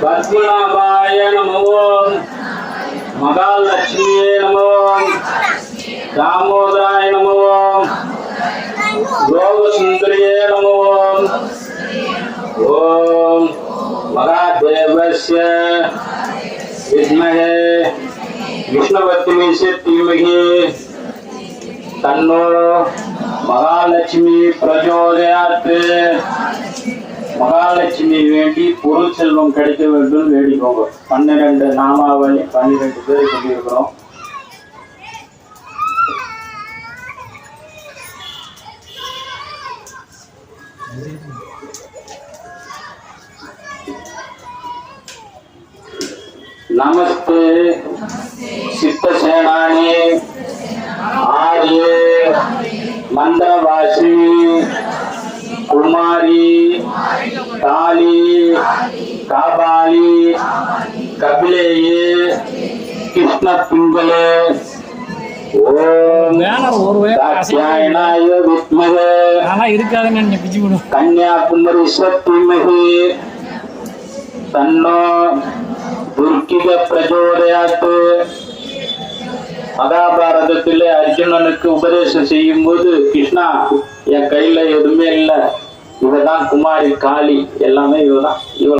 பத்மநாபாய நமோ மகாலட்சுமியே நமோ தாமோதராய நமோ யோகசுந்தரியே நமோ ஓம் மகாதேவஸ்ய வித்மகே விஷ்ணுபத்னிஷ தீமகி தன்னோ மகாலட்சுமி பிரச்சோதயாத் மகாலட்சுமி வேண்டி பொருள் செல்வம் கிடைக்க வேண்டும் வேண்டிக்கோங்க. பன்னிரெண்டு நாமாவளி பன்னிரெண்டு பேர் சொல்லியிருக்கிறோம். சித்த சித்தசேனானி ஆரிய. மந்தவாசி குமாரி காளி காபாலி. கபிலேயே. கிருஷ்ண பிங்களே ஓம் தாட்சாயணாய வித்மகே. இருக்காதுன்னு கன்னியாகுமரி சத்திமகி தன்னோ துர்க்கிக பிரச்சோதயாத்து மகாபாரதத்திலே அர்ஜுனனுக்கு உபதேசம் செய்யும் போது கிருஷ்ணா என் கையில எதுவுமே இல்லை. இவதான் குமாரி காளி. எல்லாமே இவதான் இவர்